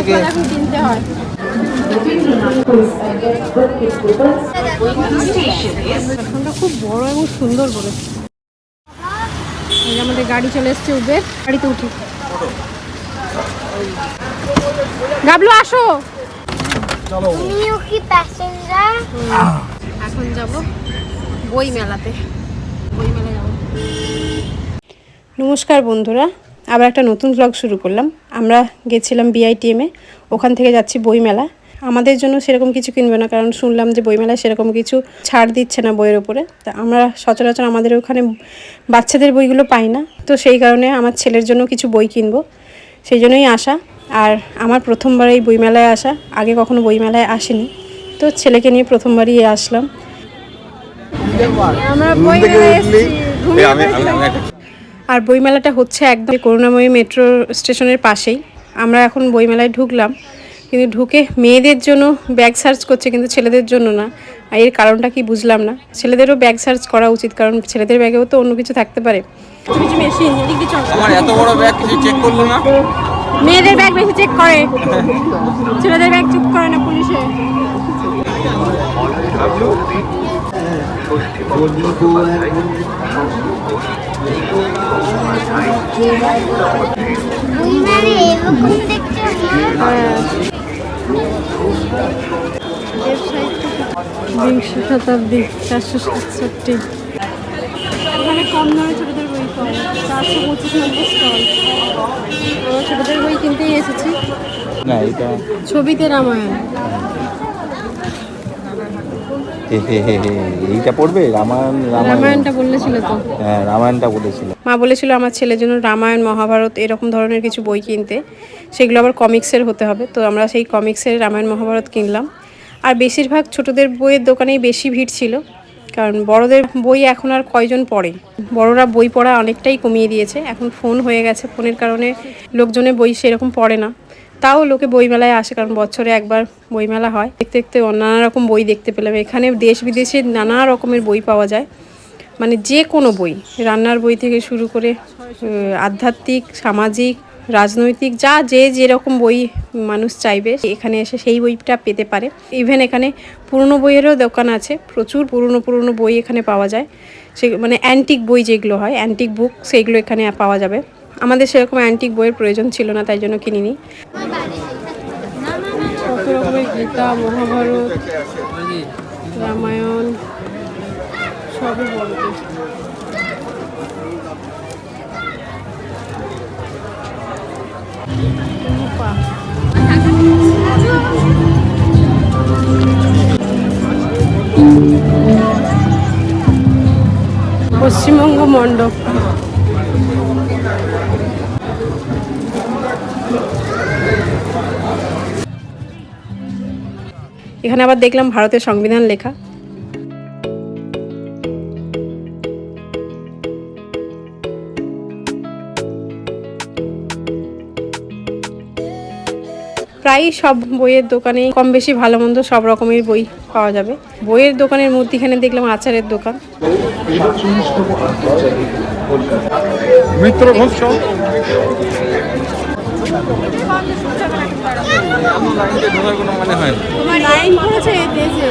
থেকে। কিনতে হয় খুব বড় এবং সুন্দর করেছে আমাদের গাড়ি চলে এসছে উবের গাড়িতে উঠি। গাবলু আসো। তুমিও কি এখন যাব বই মেলাতে বই মেলা যাব। নমস্কার বন্ধুরা আবার একটা নতুন ব্লগ শুরু করলাম। আমরা গেছিলাম বিআইটিএমে ওখান থেকে যাচ্ছি বইমেলা। আমাদের জন্য সেরকম কিছু কিনবে না কারণ শুনলাম যে বইমেলায় সেরকম কিছু ছাড় দিচ্ছে না বইয়ের ওপরে তা আমরা সচরাচর আমাদের ওখানে বাচ্চাদের বইগুলো পাই না। তো সেই কারণে আমার ছেলের জন্য কিছু বই কিনবো। সেই জন্যই আসা। আর আমার প্রথমবার এই বইমেলায় আসা। আগে কখনো বইমেলায় আসিনি। তো ছেলেকে নিয়ে প্রথমবারই আসলাম। আমরা আর বইমেলাটা হচ্ছে একদম করুণাময়ী মেট্রো স্টেশনের পাশেই আমরা এখন বইমেলায় ঢুকলাম কিন্তু ঢুকে মেয়েদের জন্য ব্যাগ সার্চ করছে কিন্তু ছেলেদের জন্য না আর এর কারণটা কি বুঝলাম না ছেলেদেরও ব্যাগ সার্চ করা উচিত কারণ ছেলেদের ব্যাগেও তো অন্য কিছু থাকতে পারে কিছু মেশিন এদিক দিয়ে চল। আমার এত বড় ব্যাগ কিছু চেক করল না মেয়েদের ব্যাগ বেশি চেক করে ছেলেদের ব্যাগ চেক করে না পুলিশে বিংশ শতাব্দী চারশো সাতষট্টি। এখানে কম দামে ছোটদের বই পাওয়া চারশো পঁচিশ নম্বর স্টল। ছোটদের বই কিনতেই এসেছি। ছবিতে রামায়ণ। এইটা পড়বে? রামায়ণ রামায়ণ। রামায়ণটা বললেছিল তো। হ্যাঁ রামায়ণটা বলেছিল। মা বলেছিল আমার ছেলের জন্য রামায়ণ মহাভারত এরকম ধরনের কিছু বই কিনতে। সেগুলো আবার কমিক্সের হতে হবে। তো আমরা সেই কমিক্সের রামায়ণ মহাভারত কিনলাম। আর বেশিরভাগ ছোটদের বইয়ের দোকানেই বেশি ভিড় ছিল। কারণ বড়দের বই এখন আর কয়জন পড়ে? বড়রা বই পড়া অনেকটাই কমিয়ে দিয়েছে। এখন ফোন হয়ে গেছে। ফোনের কারণে লোকজনের বই সেরকম পড়ে না। তাও লোকে বইমেলায় আসে, কারণ বছরে একবার বইমেলা হয়। দেখতে দেখতে নানা রকম বই দেখতে পেলাম। এখানে দেশ বিদেশের নানা রকমের বই পাওয়া যায়। মানে যে কোনো বই, রান্নার বই থেকে শুরু করে আধ্যাত্মিক, সামাজিক, রাজনৈতিক, যা যে যেরকম বই মানুষ চাইবে, এখানে এসে সেই বইটা পেতে পারে। ইভেন এখানে পুরনো বইয়েরও দোকান আছে। প্রচুর পুরনো পুরনো বই এখানে পাওয়া যায়। সে মানে অ্যান্টিক বই যেগুলো হয় অ্যান্টিক বুক সেইগুলো এখানে পাওয়া যাবে। আমাদের সেরকম অ্যান্টিক বইয়ের প্রয়োজন ছিল না, তাই জন্য কিনিনি। কত রকমের গীতা, মহাভারত, রামায়ণ, সবই পশ্চিমবঙ্গ মণ্ডপ। এখানে আবার দেখলাম ভারতের সংবিধান লেখা। প্রায় সব বইয়ের দোকানে কম বেশি ভালো মন্দ সব রকমের বই পাওয়া যাবে। বইয়ের দোকানের মধ্যিখানে দেখলাম আচারের দোকান। মিত্র ঘোষ ঢোকার মানে হয় লাইন করেছে দেশে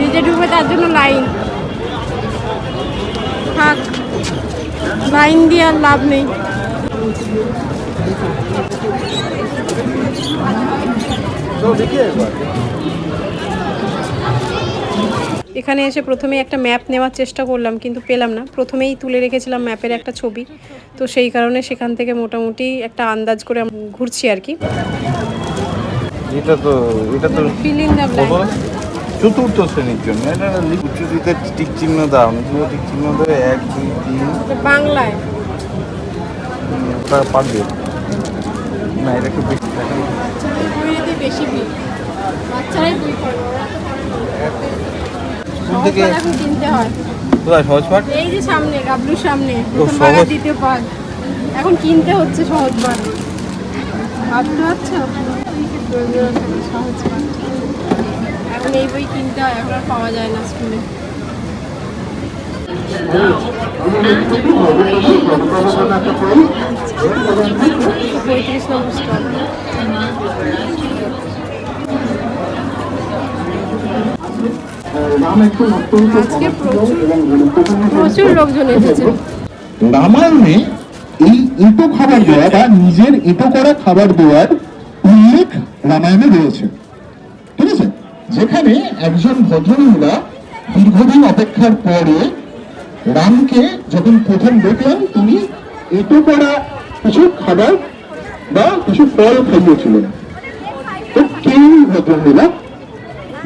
নিজে ঢুকবে তার জন্য লাইন থাক লাইন দিয়ে আর লাভ নেই এখানে এসে প্রথমে একটা ম্যাপ নেওয়ার চেষ্টা করলাম কিন্তু পেলাম না। প্রথমেই তুলে রেখেছিলাম ম্যাপের একটা ছবি। তো সেই কারণে সেখান থেকে মোটামুটি একটা আন্দাজ করে ঘুরছি আর কি। এটা তো এটা তো ফিল ইন চতুর্থ শ্রেণির জন্য। এটা উচ্চতিতে টিক চিহ্ন দাও। নিচে টিক চিহ্ন দেবে এক দুই তিন। বাংলায়। পারবে। না এটা একটু বেশি। বেশি বাচ্চারাই বই পড়ে। ওরা তো পড়ে না। স্কুল থেকে এখন কিনতে হয়। কোথায় সহজ পাঠ এই যে সামনে গাবলুর সামনে সহজ। দ্বিতীয় পাঠ এখন কিনতে হচ্ছে সহজ পাঠ ভাবতে পারছ? সহজ এখন এই বই কিনতে হয় এখন আর পাওয়া যায় না স্কুলে পঁয়ত্রিশ নম্বর স্টল রামায়ণে এই এঁটো খাবার দেওয়া বা নিজের এঁটো করা খাবার দেওয়ার উল্লেখ রামায়ণে রয়েছে। ঠিক আছে? যেখানে একজন ভদ্রমহিলা দীর্ঘদিন অপেক্ষার পরে রামকে যখন প্রথম দেখলেন, তিনি এটো করা কিছু খাবার বা কিছু ফল খাইয়েছিলেন। তো কে এই ভদ্রমহিলা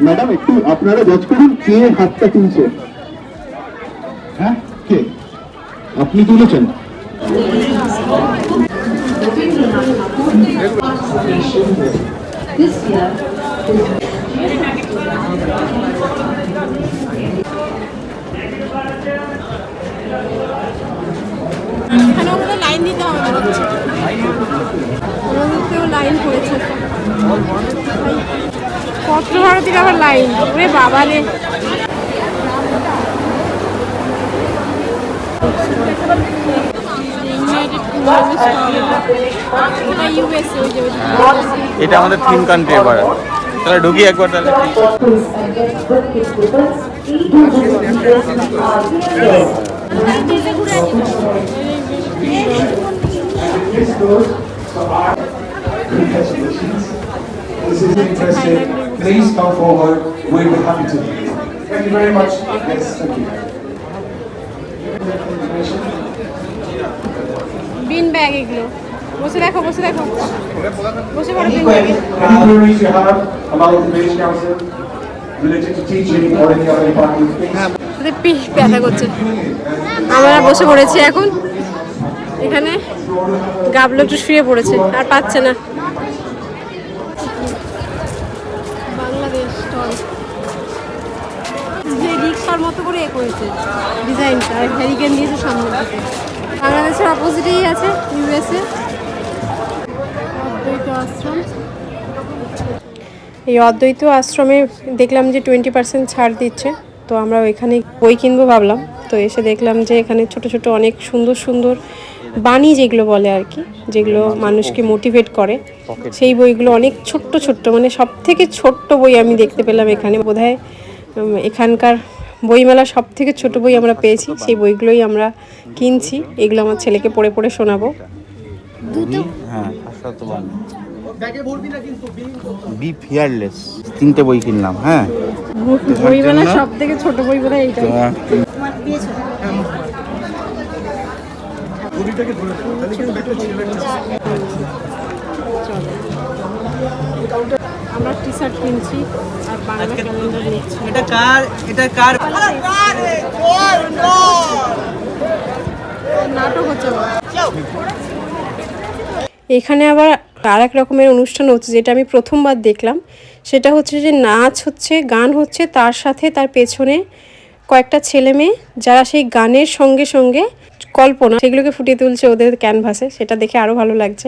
ম্যাডাম একটু আপনারা জাজ করুন কে হাতটা তুলছে হ্যাঁ কে আপনি তুলেছেন এখানে ওখানে লাইন দিতে হবে ওনাদেরকেও লাইন পড়েছে আবার লাইন ওরে বাবা রে। এটা আমাদের থিম কান্ট্রি এবার। তাহলে ঢুকি একবার তাহলে। This is interesting. Please come forward. We'll be happy to meet you. Thank you very much. Yes, thank you. Bean bag এগুলো বসে দেখো বসে দেখো বসে পড়ো Any বিন ব্যাগে any queries you have about the Village Council related to teaching or any other department, পিঠ ব্যথা করছে আমরা বসে পড়েছি এখন এখানে গাবলো একটু শুয়ে পড়েছে আর পাচ্ছে না। বাংলাদেশ যে রিক্সার মতো করে এ করেছে ডিজাইনটা আর হ্যারিকেন দিয়েছে সামনের দিকে। বাংলাদেশের অপোজিটেই আছে ইউএসএ অদ্বৈত আশ্রম। এই অদ্বৈত আশ্রমে দেখলাম যে টোয়েন্টি পার্সেন্ট ছাড় দিচ্ছে তো আমরা ওইখানে বই কিনবো ভাবলাম তো এসে দেখলাম যে এখানে ছোট ছোট অনেক সুন্দর সুন্দর বাণী যেগুলো বলে আর কি যেগুলো মানুষকে মোটিভেট করে সেই বইগুলো অনেক ছোট্ট ছোট্ট মানে সব থেকে ছোট্ট বই আমি দেখতে পেলাম এখানে। বোধহয় এখানকার বইমেলা সব থেকে ছোট বই আমরা পেয়েছি সেই বইগুলোই আমরা কিনছি। এগুলো আমার ছেলেকে পড়ে পড়ে শোনাবো। হ্যাঁ বি ফিয়ারলেস তিনটে বই কিনলাম হ্যাঁ। বইমেলা সব থেকে ছোট বই বোধহয় এইটা আমরা টি শার্ট কিনছি আর বাংলা ক্যালেন্ডার নিচ্ছি। এটা কার? এটা কার? নাটক হচ্ছে এখানে আবার আর এক রকমের অনুষ্ঠান হচ্ছে যেটা আমি প্রথমবার দেখলাম। সেটা হচ্ছে যে নাচ হচ্ছে গান হচ্ছে তার সাথে তার পেছনে কয়েকটা ছেলে মেয়ে যারা সেই গানের সঙ্গে সঙ্গে কল্পনা, সেগুলোকে ফুটিয়ে তুলছে ওদের ক্যানভাসে সেটা দেখে আরও ভালো লাগছে।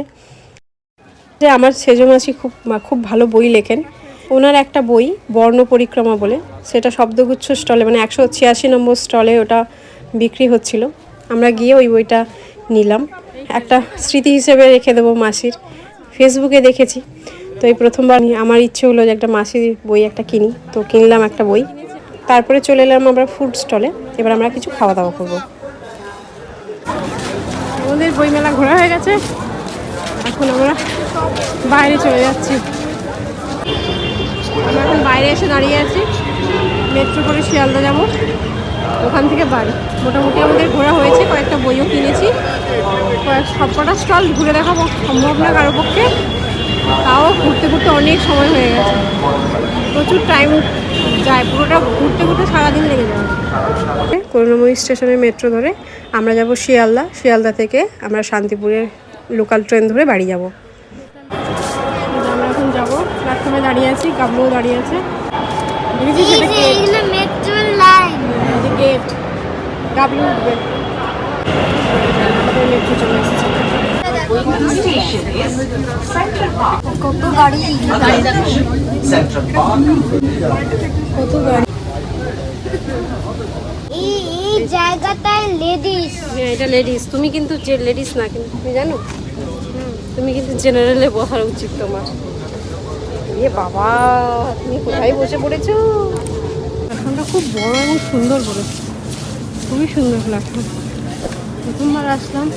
যে আমার সেজো মাসি খুব খুব ভালো বই লেখেন। ওনার একটা বই, বর্ণ পরিক্রমা বলে, সেটা শব্দগুচ্ছ স্টলে মানে একশো ছিয়াশি নম্বর স্টলে ওটা বিক্রি হচ্ছিল। আমরা গিয়ে ওই বইটা নিলাম। একটা স্মৃতি হিসেবে রেখে দেবো মাসির। ফেসবুকে দেখেছি। তো এই প্রথমবার আমার ইচ্ছে হলো যে একটা মাসির বই একটা কিনি। তো কিনলাম একটা বই। তারপরে চলে এলাম আমরা ফুড স্টলে এবার আমরা কিছু খাওয়া দাওয়া করব। আমাদের বইমেলা ঘোরা হয়ে গেছে। এখন আমরা বাইরে চলে যাচ্ছি। আমরা এখন বাইরে এসে দাঁড়িয়ে আছি। মেট্রো করে শিয়ালদা যাব। ওখান থেকে বাড়ি। মোটামুটি আমাদের ঘোরা হয়েছে, কয়েকটা বইও কিনেছি। কয়েক সবকটা স্টল ঘুরে দেখাবো। সম্ভব না কারও পক্ষে। তাও ঘুরতে ঘুরতে অনেক সময় হয়ে গেছে। প্রচুর টাইম যায়। পুরোটা ঘুরতে ঘুরতে সারাদিন লেগে যায় করুণাময়ী স্টেশনের মেট্রো ধরে আমরা যাব শিয়ালদা। শিয়ালদা থেকে আমরা শান্তিপুরের লোকাল ট্রেন ধরে বাড়ি যাব। আমরা এখন যাব। প্ল্যাটফর্মে দাঁড়িয়ে আছি গাবলুও দাঁড়িয়ে আছে। দেখেছিস এই সেটা যে গেট এগুলো মেট্রো লাইন যে গেট গাবলু উঠবে মেট্রো চলে এসেছে। কত গাড়ি? কত গাড়ি? জায়গাটায় লেডিস হ্যাঁ এটা লেডিস তুমি কিন্তু যে লেডিস না কিন্তু তুমি জানো? তুমি কিন্তু জেনারেলে বসার উচিত তোমার। এ বাবা তুমি কোথায় বসে পড়েছো? প্ল্যাটফর্মটা খুব বড় এবং সুন্দর করেছে খুবই সুন্দর প্ল্যাটফর্ম প্রথমবার আসলাম।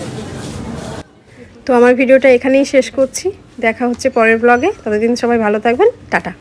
তো আমার ভিডিওটা এখানেই শেষ করছি। দেখা হচ্ছে পরের ব্লগে ততদিন সবাই ভালো থাকবেন। টাটা।